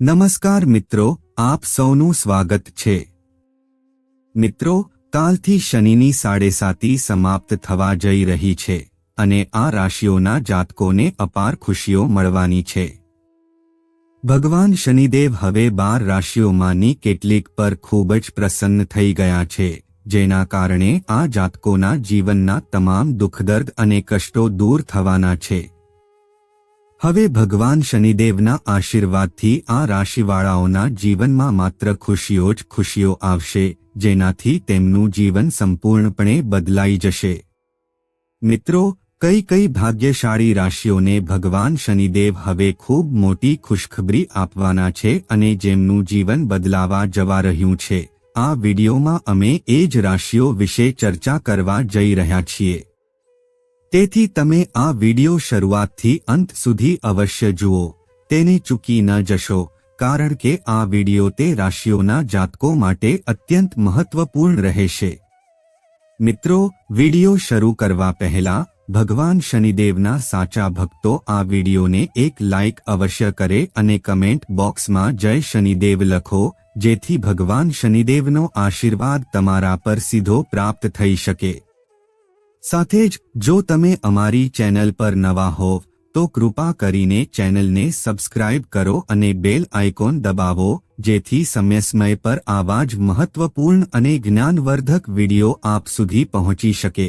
નમસ્કાર મિત્રો, આપ સૌનું સ્વાગત છે. મિત્રો, કાલથી શનિની સાડેસાતી સમાપ્ત થવા જઈ રહી છે અને આ રાશિઓના જાતકોને અપાર ખુશીઓ મળવાની છે. ભગવાન શનિદેવ હવે બાર રાશિઓમાંની કેટલીક પર ખૂબ જ પ્રસન્ન થઈ ગયા છે, જેના કારણે આ જાતકોના જીવનના તમામ દુઃખદર્દ અને કષ્ટો દૂર થવાના છે. હવે ભગવાન શનિદેવના આશીર્વાદથી આ રાશિવાળાઓના જીવનમાં માત્ર ખુશીઓ જ ખુશીઓ આવશે, જેનાથી તેમનું જીવન સંપૂર્ણપણે બદલાઈ જશે. મિત્રો, કઈ કઈ ભાગ્યશાળી રાશિઓને ભગવાન શનિદેવ હવે ખૂબ મોટી ખુશખબરી આપવાના છે અને જેમનું જીવન બદલાવા જવા રહ્યું છે, આ વિડીયોમાં અમે એ જ રાશિઓ વિશે ચર્ચા કરવા જઈ રહ્યા છીએ. તેથી તમે આ વિડિયો શરૂઆતથી અંત સુધી અવશ્ય જુઓ. તેને ચૂકી ન જશો, કારણ કે આ વિડિયો તે રાશિઓના જાતકો માટે અત્યંત મહત્વપૂર્ણ રહેશે. મિત્રો, વિડિયો શરૂ કરવા પહેલા, ભગવાન શનિદેવના સાચા ભક્તો આ વિડિયોને એક લાઇક અવશ્ય કરે અને કમેન્ટ બોક્સમાં જય શનિદેવ લખો, જેથી ભગવાન શનિદેવનો આશીર્વાદ તમારા પર સીધો પ્રાપ્ત થઈ શકે. સાથે જ, જો તમે અમારી ચેનલ પર નવા હોવ તો કૃપા કરીને ચેનલને સબસ્ક્રાઇબ કરો અને બેલ આઇકોન દબાવો, જેથી સમય સમય પર આવા જ મહત્વપૂર્ણ અને જ્ઞાનવર્ધક વિડિયો આપ સુધી પહોંચી શકે.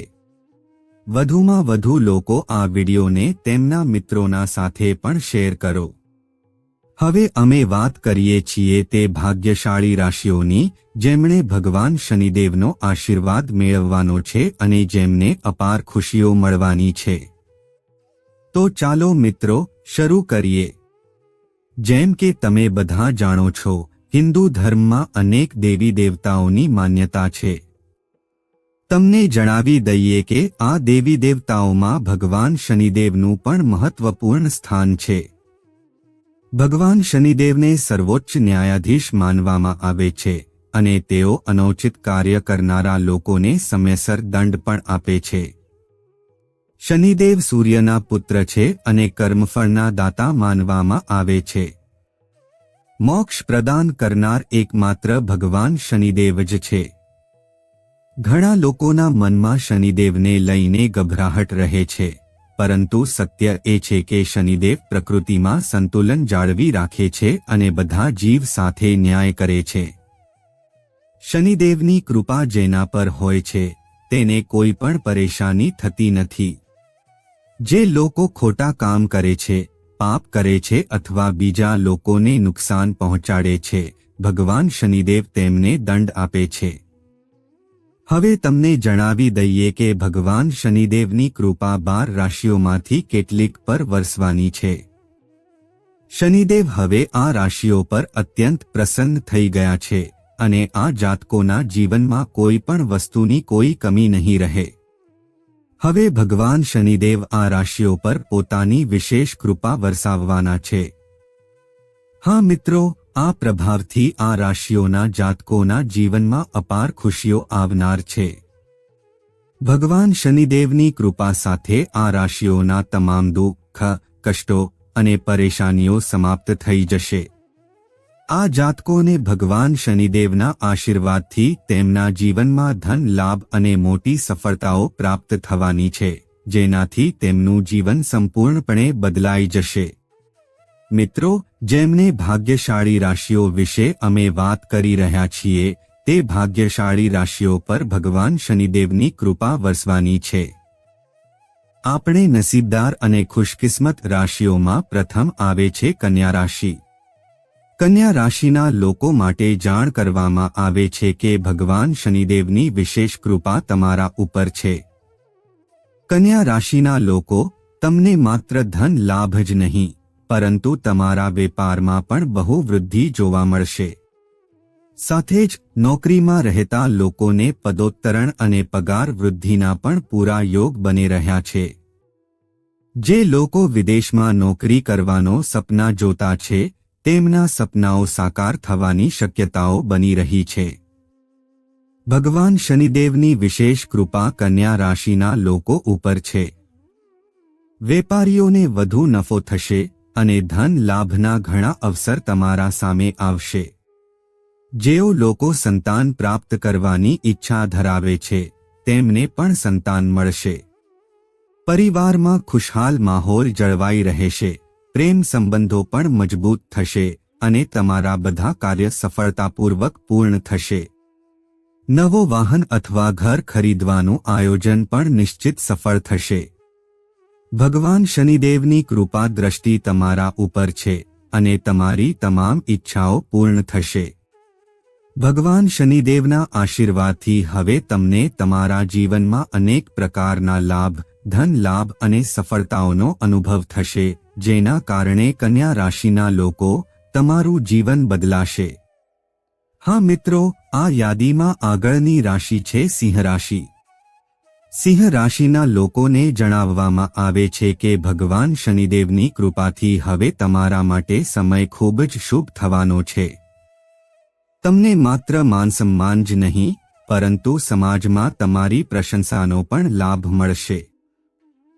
વધુમાં વધુ લોકો આ વિડિયોને તેમના મિત્રોના સાથે પણ શેર કરો. હવે અમે વાત કરીએ છીએ તે ભાગ્યશાળી રાશિઓની, જેમણે ભગવાન શનિદેવનો આશીર્વાદ મેળવવાનો છે અને જેમને અપાર ખુશીઓ મળવાની છે. તો ચાલો મિત્રો, શરૂ કરીએ. જેમ કે તમે બધા જાણો છો, હિન્દુ ધર્મમાં અનેક દેવી દેવતાઓની માન્યતા છે. તમને જણાવી દઈએ કે આ દેવી દેવતાઓમાં ભગવાન શનિદેવનું પણ મહત્વપૂર્ણ સ્થાન છે. ભગવાન શનિદેવને સર્વોચ્ચ ન્યાયાધીશ માનવામાં આવે છે અને તેઓ અનૌચિત કાર્ય કરનારા લોકોને સમયસર દંડ પણ આપે છે. શનિદેવ સૂર્યના પુત્ર છે અને કર્મફળના દાતા માનવામાં આવે છે. મોક્ષ પ્રદાન કરનાર એકમાત્ર ભગવાન શનિદેવ જ છે. ઘણા લોકોના મનમાં શનિદેવને લઈને ગભરાહટ રહે છે. પરંતુ સત્ય એ છે કે શનિદેવ પ્રકૃતિમાં સંતુલન જાળવી રાખે છે અને બધા જીવ સાથે ન્યાય કરે છે. શનિદેવની કૃપા જેના પર હોય છે, તેને કોઈ પણ પરેશાની થતી નથી. જે લોકો ખોટા કામ કરે છે, પાપ કરે છે અથવા બીજા લોકોને નુકસાન પહોંચાડે છે, ભગવાન શનિદેવ તેમને દંડ આપે છે. હવે તમને જણાવી દઈએ કે ભગવાન શનિદેવની કૃપા બાર રાશિઓમાંથી કેટલીક પર વરસવાની છે. શનિદેવ હવે આ રાશિઓ પર અત્યંત પ્રસન્ન થઈ ગયા છે અને આ જાતકોના જીવનમાં કોઈ પણ વસ્તુની કોઈ કમી નહીં રહે. હવે ભગવાન શનિદેવ આ રાશિઓ પર પોતાની વિશેષ કૃપા વરસાવવાના છે. હા મિત્રો આ પ્રભાવથી આ રાશિઓના જાતકોના જીવનમાં અપાર ખુશીઓ આવનાર છે. ભગવાન શનિદેવની કૃપા સાથે આ રાશિઓના તમામ દુઃખ, કષ્ટો અને પરેશાનીઓ સમાપ્ત થઈ જશે. આ જાતકોને ભગવાન શનિદેવના આશીર્વાદથી તેમના જીવનમાં ધન, લાભ અને મોટી સફળતાઓ પ્રાપ્ત થવાની છે, જેનાથી તેમનું જીવન સંપૂર્ણપણે બદલાઈ જશે. મિત્રો, જેમને ભાગ્યશાળી રાશિઓ વિશે અમે વાત કરી રહ્યા છીએ, તે ભાગ્યશાળી રાશિઓ પર ભગવાન શનિદેવની કૃપા વરસવાની છે. આપણે નસીબદાર અને ખુશકિસ્મત રાશિઓમાં પ્રથમ આવે છે કન્યા રાશિ. કન્યા રાશિના લોકો માટે જાણ કરવામાં આવે છે કે ભગવાન શનિદેવની વિશેષ કૃપા તમારા ઉપર છે. કન્યા રાશિના લોકો, તમને માત્ર ધન લાભ જ નહીં. પરંતુ તમારા વેપારમાં પણ બહુ વૃદ્ધિ જોવા મળશે. સાથે જ નોકરીમાં રહેતા લોકોને પદોત્તરણ અને પગાર વૃદ્ધિના પણ પૂરા યોગ બની રહ્યા છે. જે લોકો વિદેશમાં નોકરી કરવાનો સપના જોતા છે, તેમના સપનાઓ સાકાર થવાની શક્યતાઓ બની રહી છે. ભગવાન શનિદેવની વિશેષ કૃપા કન્યા રાશિના લોકો ઉપર છે. વેપારીઓને વધુ નફો થશે અને ધન લાભના ઘણા અવસર તમારા સામે આવશે. જેઓ લોકો સંતાન પ્રાપ્ત કરવાની ઈચ્છા ધરાવે છે, તેમને પણ સંતાન મળશે. પરિવારમાં ખુશહાલ માહોલ જળવાઈ રહેશે, પ્રેમ સંબંધો પણ મજબૂત થશે અને તમારા બધા કાર્ય સફળતાપૂર્વક પૂર્ણ થશે. નવો વાહન અથવા ઘર ખરીદવાનું આયોજન પણ નિશ્ચિત સફળ થશે. ભગવાન શનિદેવની કૃપા દ્રષ્ટિ તમારા ઉપર છે અને તમારી તમામ ઈચ્છાઓ પૂર્ણ થશે. ભગવાન શનિદેવના આશીર્વાદથી હવે તમને તમારા જીવનમાં અનેક પ્રકારના લાભ, ધન લાભ અને સફળતાઓનો અનુભવ થશે, જેના કારણે કન્યા રાશિના લોકો તમારું જીવન બદલાશે. હા મિત્રો, આ યાદીમાં આગળની રાશિ છે સિંહ રાશિ. સિંહ રાશિના લોકોને જણાવવામાં આવે છે કે ભગવાન શનિદેવની કૃપાથી હવે તમારા માટે સમય ખૂબ જ શુભ થવાનો છે. તમને માત્ર માનસન્માન જ નહીં, પરંતુ સમાજમાં તમારી પ્રશંસાનો પણ લાભ મળશે.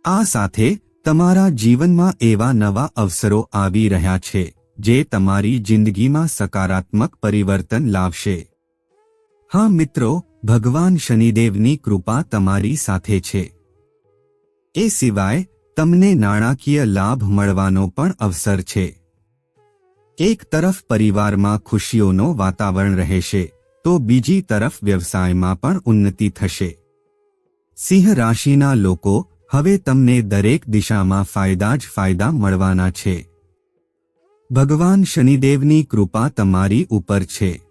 આ સાથે તમારા જીવનમાં એવા નવા અવસરો આવી રહ્યા છે, જે તમારી જિંદગીમાં સકારાત્મક પરિવર્તન લાવશે. હા મિત્રો ભગવાન શનિદેવની કૃપા તમારી સાથે છે. એ સિવાય, તમને નાણાકીય લાભ મળવાનો પણ અવસર છે. એક તરફ પરિવારમાં ખુશીઓનો વાતાવરણ રહેશે, તો બીજી તરફ વ્યવસાયમાં પણ ઉન્નતિ થશે. સિંહ રાશિના લોકો, હવે તમને દરેક દિશામાં ફાયદા જ ફાયદા મળવાના છે. ભગવાન શનિદેવની કૃપા તમારી ઉપર છે.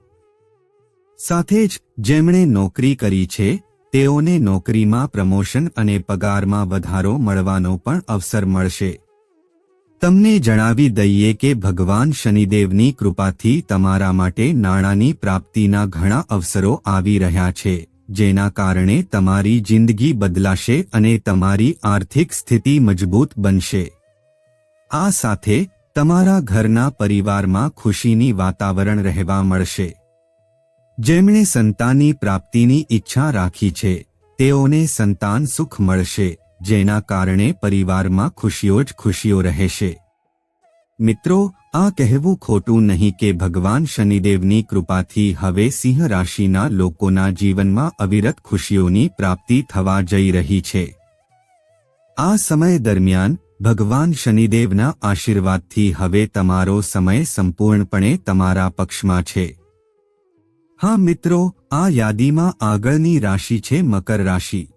સાથે જ જેમણે નોકરી કરી છે, તેઓને નોકરીમાં પ્રમોશન અને પગારમાં વધારો મળવાનો પણ અવસર મળશે. તમને જણાવી દઈએ કે ભગવાન શનિદેવની કૃપાથી તમારા માટે નાણાંની પ્રાપ્તિના ઘણા અવસરો આવી રહ્યા છે, જેના કારણે તમારી જિંદગી બદલાશે અને તમારી આર્થિક સ્થિતિ મજબૂત બનશે. આ સાથે તમારા ઘરના પરિવારમાં ખુશીની વાતાવરણ રહેવા મળશે. જેમણે સંતાનની પ્રાપ્તિની ઈચ્છા રાખી છે, તેઓને સંતાન સુખ મળશે, જેના કારણે પરિવારમાં ખુશીઓ જ ખુશીઓ રહેશે. મિત્રો, આ કહેવું ખોટું નહીં કે ભગવાન શનિદેવની કૃપાથી હવે સિંહ રાશિના લોકોના જીવનમાં અવિરત ખુશીઓની પ્રાપ્તિ થવા જઈ રહી છે. આ સમય દરમિયાન, ભગવાન શનિદેવના આશીર્વાદથી હવે તમારો સમય સંપૂર્ણપણે તમારા પક્ષમાં છે. હા મિત્રો, આ યાદીમાં આગળની રાશિ છે મકર રાશિ.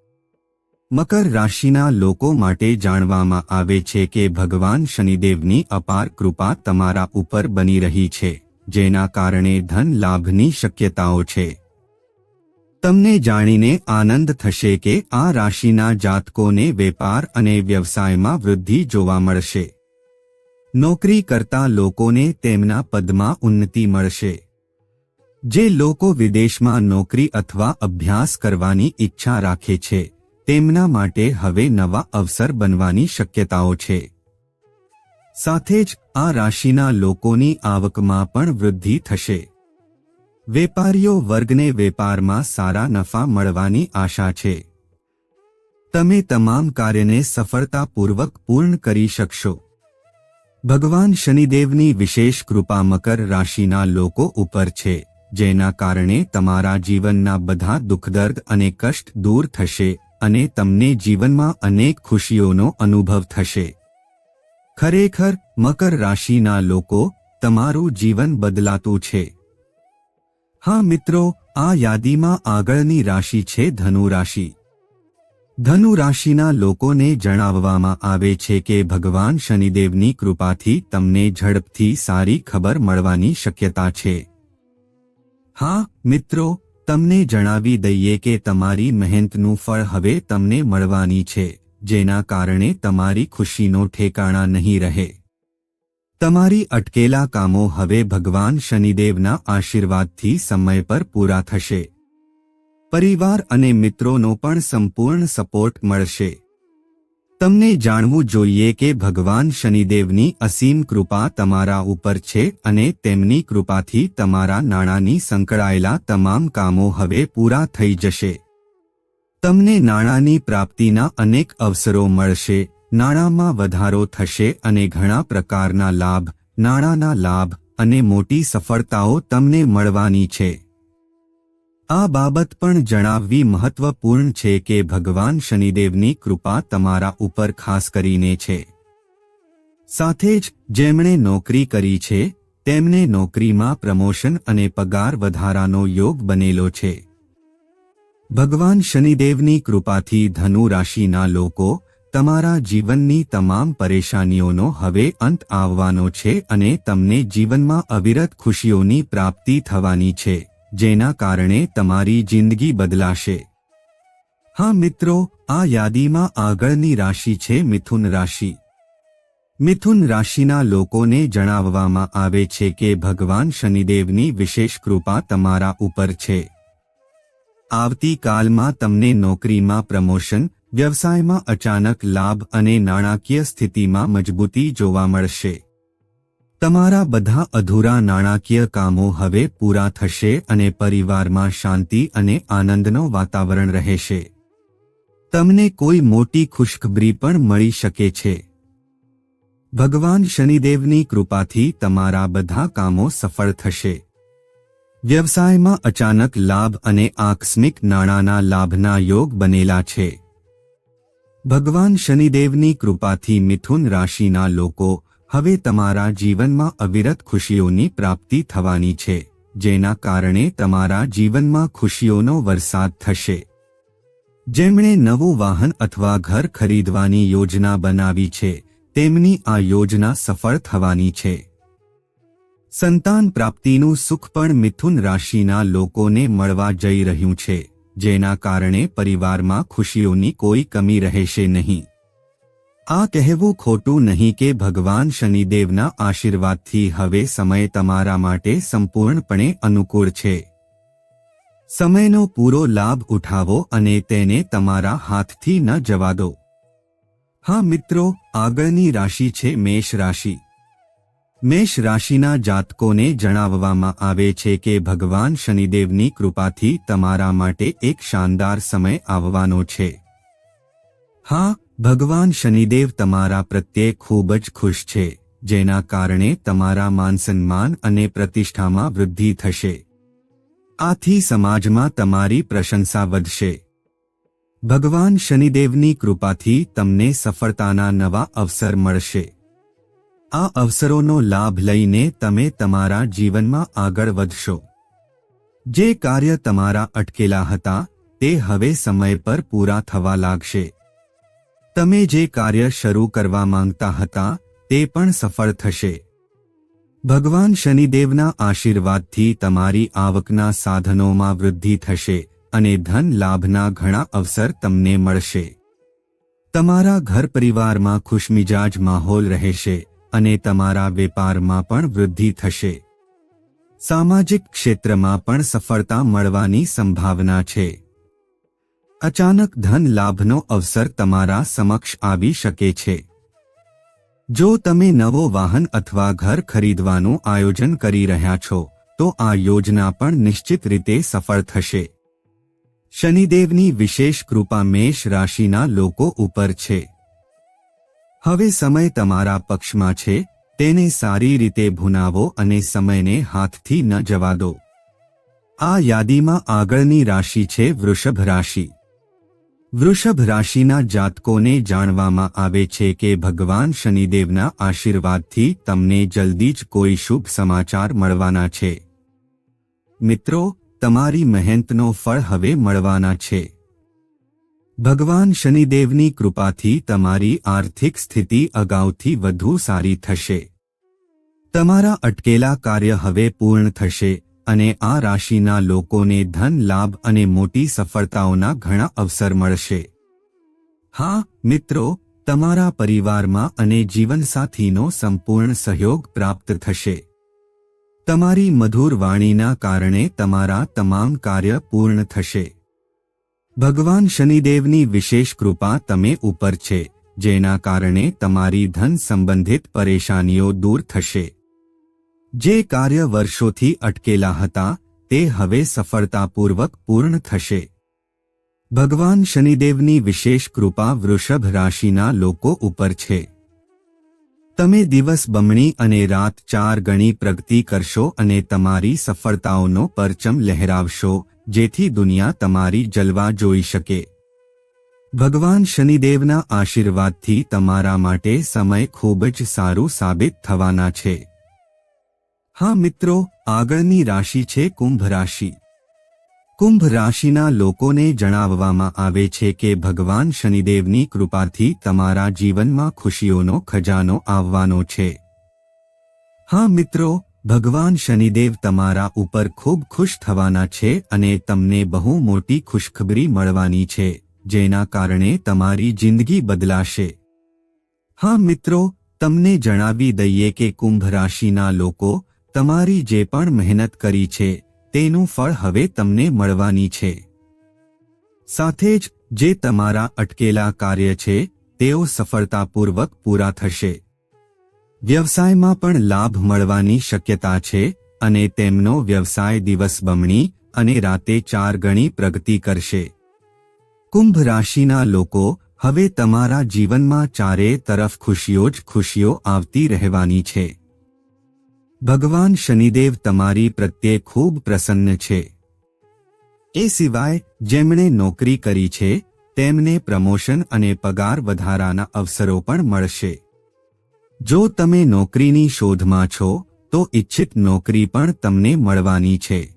મકર રાશિના લોકો માટે જાણવામાં આવે છે કે ભગવાન શનિદેવની અપાર કૃપા તમારા ઉપર બની રહી છે, જેના કારણે ધન લાભની શક્યતાઓ છે. તમને જાણીને આનંદ થશે કે આ રાશિના જાતકોને વેપાર અને વ્યવસાયમાં વૃદ્ધિ જોવા મળશે. નોકરી કરતા લોકોને તેમના પદમાં ઉન્નતિ મળશે. જે લોકો વિદેશમાં નોકરી અથવા અભ્યાસ કરવાની ઈચ્છા રાખે છે, તેમના માટે હવે નવા અવસર બનવાની શક્યતાઓ છે. સાથે જ આ રાશિના લોકોની આવકમાં પણ વૃદ્ધિ થશે. વેપારીઓ વર્ગને વેપારમાં સારા નફા મળવાની આશા છે. તમે તમામ કાર્યને સફળતાપૂર્વક પૂર્ણ કરી શકશો. ભગવાન શનિદેવની વિશેષ કૃપા મકર રાશિના લોકો ઉપર છે. જેના કારણે તમારા જીવનના બધા દુઃખદર્દ અને કષ્ટ દૂર થશે અને તમને જીવનમાં અનેક ખુશીઓનો અનુભવ થશે. ખરેખર, મકર રાશિના લોકો, તમારું જીવન બદલાતું છે. હા મિત્રો, આ યાદીમાં આગળની રાશિ છે ધનુ રાશિ ધનુ રાશિના લોકોને જણાવવામાં આવે છે કે ભગવાન શનિદેવની કૃપાથી તમને ઝડપથી સારી ખબર મળવાની શક્યતા છે. હા, મિત્રો, તમને જણાવી દઈએ કે તમારી મહેનતનું ફળ હવે તમને મળવાની છે, જેના કારણે તમારી ખુશીનો ઠેકાણા નહીં રહે. તમારી અટકેલા કામો હવે ભગવાન શનિદેવના આશીર્વાદથી સમય પર પૂરા થશે. પરિવાર અને મિત્રોનો પણ સંપૂર્ણ સપોર્ટ મળશે. તમને જાણવું જોઈએ કે ભગવાન શનિદેવની અસીમ કૃપા તમારા ઉપર છે અને તેમની કૃપાથી તમારા નાણાંની સંકળાયેલા તમામ કામો હવે પૂરા થઈ જશે. તમને નાણાંની પ્રાપ્તિના અનેક અવસરો મળશે, નાણાંમાં વધારો થશે અને ઘણા પ્રકારના લાભ, નાણાંના લાભ અને મોટી સફળતાઓ તમને મળવાની છે. આ બાબત પણ જણાવવી મહત્વપૂર્ણ છે કે ભગવાન શનિદેવની કૃપા તમારા ઉપર ખાસ કરીને છે. સાથે જ જેમણે નોકરી કરી છે, તેમને નોકરીમાં પ્રમોશન અને પગાર વધારાનો યોગ બનેલો છે. ભગવાન શનિદેવની કૃપાથી ધનુ રાશિના લોકો તમારા જીવનની તમામ પરેશાનીઓનો હવે અંત આવવાનો છે અને તમને જીવનમાં અવિરત ખુશીઓની પ્રાપ્તિ થવાની છે. જેના કારણે તમારી જિંદગી બદલાશે. હા મિત્રો, આ યાદીમાં આગળની રાશિ છે મિથુન રાશિ. મિથુન રાશિના લોકોને જણાવવામાં આવે છે કે ભગવાન શનિદેવની વિશેષ કૃપા તમારા ઉપર છે. આવતીકાલમાં તમને નોકરીમાં પ્રમોશન, વ્યવસાયમાં અચાનક લાભ અને નાણાકીય સ્થિતિમાં મજબૂતી જોવા મળશે. તમારા બધા અધૂરા નાણાકીય કામો હવે પૂરા થશે અને પરિવારમાં શાંતિ અને આનંદનો વાતાવરણ રહેશે. તમને કોઈ મોટી ખુશખબરી પણ મળી શકે છે. ભગવાન શનિદેવની કૃપાથી તમારા બધા કામો સફળ થશે. વ્યવસાયમાં અચાનક લાભ અને આકસ્મિક નાણાંના લાભના યોગ બનેલા છે. ભગવાન શનિદેવની કૃપાથી મિથુન રાશિના લોકો હવે તમારા જીવનમાં અવિરત ખુશીઓની પ્રાપ્તિ થવાની છે, જેના કારણે તમારા જીવનમાં ખુશીઓનો વરસાદ થશે. જેમણે નવું વાહન અથવા ઘર ખરીદવાની યોજના બનાવી છે, તેમની આ યોજના સફળ થવાની છે. સંતાન પ્રાપ્તિનું સુખ પણ મિથુન રાશિના લોકોને મળવા જઈ રહ્યું છે, જેના કારણે પરિવારમાં ખુશીઓની કોઈ કમી રહેશે નહીં. આ કહેવું ખોટું નહીં કે ભગવાન શનિદેવના આશીર્વાદથી હવે સમય તમારા માટે સંપૂર્ણપણે અનુકૂળ છે. સમયનો પૂરો લાભ ઉઠાવો અને તેને તમારા હાથથી ન જવા દો. હા મિત્રો, આગળની રાશિ છે મેષ રાશિ. મેષ રાશિના જાતકોને જણાવવામાં આવે છે કે ભગવાન શનિદેવની કૃપાથી તમારા માટે એક શાનદાર સમય આવવાનો છે. હા ભગવાન શનિદેવ તમારા પ્રત્યે ખૂબ જ ખુશ છે, જેના કારણે તમારા માનસન્માન અને પ્રતિષ્ઠામાં વૃદ્ધિ થશે. આથી સમાજમાં તમારી પ્રશંસા વધશે. ભગવાન શનિદેવની કૃપાથી તમને સફળતાના નવા અવસર મળશે. આ અવસરોનો લાભ લઈને તમે તમારા જીવનમાં આગળ વધશો. જે કાર્ય તમારા અટકેલા હતા, તે હવે સમય પર પૂરા થવા લાગશે. તમે જે કાર્ય શરૂ કરવા માંગતા હતા, તે પણ સફળ થશે. ભગવાન શનિદેવના આશીર્વાદથી તમારી આવકના સાધનોમાં વૃદ્ધિ થશે અને ધન લાભના ઘણા અવસર તમને મળશે. તમારા ઘર પરિવારમાં ખુશમિજાજ માહોલ રહેશે અને તમારા વેપારમાં પણ વૃદ્ધિ થશે. સામાજિક ક્ષેત્રમાં પણ સફળતા મળવાની સંભાવના છે. અચાનક ધન લાભનો અવસર તમારા સમક્ષ આવી શકે છે. જો તમે નવો વાહન અથવા ઘર ખરીદવાનું આયોજન કરી રહ્યા છો, તો આ યોજના પણ નિશ્ચિત રીતે સફળ થશે. શનિદેવની વિશેષ કૃપા મેષ રાશિના લોકો ઉપર છે. હવે સમય તમારા પક્ષમાં છે, તેને સારી રીતે ભૂનાવો અને સમયને હાથથી ન જવા દો. આ યાદીમાં આગળની રાશિ છે વૃષભ રાશિ. વૃષભ રાશિના જાતકોને જાણવામાં આવે છે કે ભગવાન શનિદેવના આશીર્વાદથી તમને જલ્દી જ કોઈ શુભ સમાચાર મળવાના છે. મિત્રો, તમારી મહેનતનો ફળ હવે મળવાના છે. ભગવાન શનિદેવની કૃપાથી તમારી આર્થિક સ્થિતિ અગાઉથી વધુ સારી થશે. તમારા અટકેલા કાર્ય હવે પૂર્ણ થશે. અને આ રાશિના લોકોને ધન લાભ અને મોટી સફળતાઓના ઘણા અવસર મળશે. હા, મિત્રો, તમારા પરિવારમાં અને જીવનસાથીનો સંપૂર્ણ સહયોગ પ્રાપ્ત થશે. તમારી મધુર વાણીના કારણે તમારા તમામ કાર્ય પૂર્ણ થશે. ભગવાન શનિદેવની વિશેષ કૃપા તમે ઉપર છે, જેના કારણે તમારી ધન સંબંધિત પરેશાનીઓ દૂર થશે. જે કાર્ય વર્ષોથી અટકેલા હતા, તે હવે સફળતાપૂર્વક પૂર્ણ થશે. ભગવાન શનિદેવની વિશેષ કૃપા વૃષભ રાશિના લોકો ઉપર છે. તમે દિવસ બમણી અને રાત ચાર ગણી પ્રગતિ કરશો અને તમારી સફળતાઓનો પરચમ લહેરાવશો, જેથી દુનિયા તમારી જલવા જોઈ શકે. ભગવાન શનિદેવના આશીર્વાદથી તમારા માટે સમય ખૂબ જ સારું સાબિત થવાના છે. હા મિત્રો, આગળની રાશિ છે કુંભ રાશિ. કુંભ રાશિના લોકોને જણાવવામાં આવે છે કે ભગવાન શનિદેવની કૃપાથી તમારા જીવનમાં ખુશીઓનો ખજાનો આવવાનો છે. હા મિત્રો, ભગવાન શનિદેવ તમારા ઉપર ખૂબ ખુશ થવાના છે અને તમને બહુ મોટી ખુશખબરી મળવાની છે, જેના કારણે તમારી જિંદગી બદલાશે. હા મિત્રો, તમને જણાવી દઈએ કે કુંભ રાશિના લોકો તમારી જે પણ મહેનત કરી છે, તેનું ફળ હવે તમને મળવાની છે. સાથે જ, જે તમારા અટકેલા કાર્ય છે, તેઓ સફળતાપૂર્વક પૂરા થશે. વ્યવસાયમાં પણ લાભ મળવાની શક્યતા છે, અને તેમનો વ્યવસાય દિવસ બમણી અને રાતે ચાર ગણી પ્રગતિ કરશે. કુંભ રાશિના લોકો, હવે તમારા જીવનમાં ચારે તરફ ખુશીઓ જ ખુશીઓ આવતી રહેવાની છે. ભગવાન શનિદેવ તમારી પ્રત્યે ખૂબ પ્રસન્ન છે. એ સિવાય, જેમણે નોકરી કરી છે, તેમને પ્રમોશન અને પગાર વધારાના અવસરો પણ મળશે. જો તમે નોકરીની શોધમાં છો, તો ઇચ્છિત નોકરી પણ તમને મળવાની છે.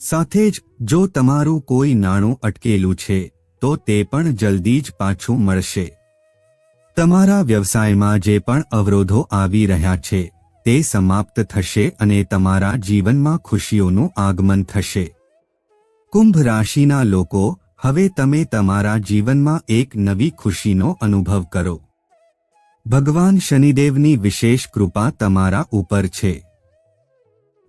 સાથે જ, જો તમારું કોઈ નાણું અટકેલું છે, તો તે પણ જલ્દી જ પાછું મળશે. તમારા વ્યવસાયમાં જે પણ અવરોધો આવી રહ્યા છે તે સમાપ્ત થશે અને તમારા જીવનમાં ખુશીઓનું આગમન થશે. કુંભ રાશિના લોકો, હવે તમે તમારા જીવનમાં એક નવી ખુશીનો અનુભવ કરો. ભગવાન શનિદેવની વિશેષ કૃપા તમારા ઉપર છે.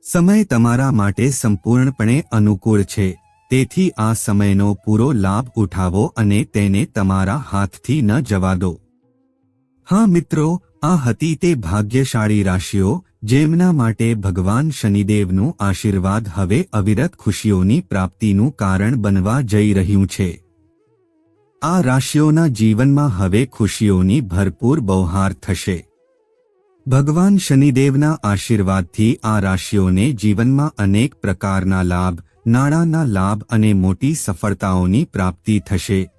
સમય તમારા માટે સંપૂર્ણપણે અનુકૂળ છે, તેથી આ સમયનો પૂરો લાભ ઉઠાવો અને તેને તમારા હાથથી ન જવા દો. હા મિત્રો, આ હતી તે ભાગ્યશાળી રાશિઓ, જેમના માટે ભગવાન શનિદેવનું આશીર્વાદ હવે અવિરત ખુશીઓની પ્રાપ્તિનું કારણ બનવા જઈ રહ્યું છે. આ રાશિઓના જીવનમાં હવે ખુશીઓની ભરપૂર બૌહાર થશે. ભગવાન શનિદેવના આશીર્વાદથી આ રાશિઓને જીવનમાં અનેક પ્રકારના લાભ, નાણાંના લાભ અને મોટી સફળતાઓની પ્રાપ્તિ થશે.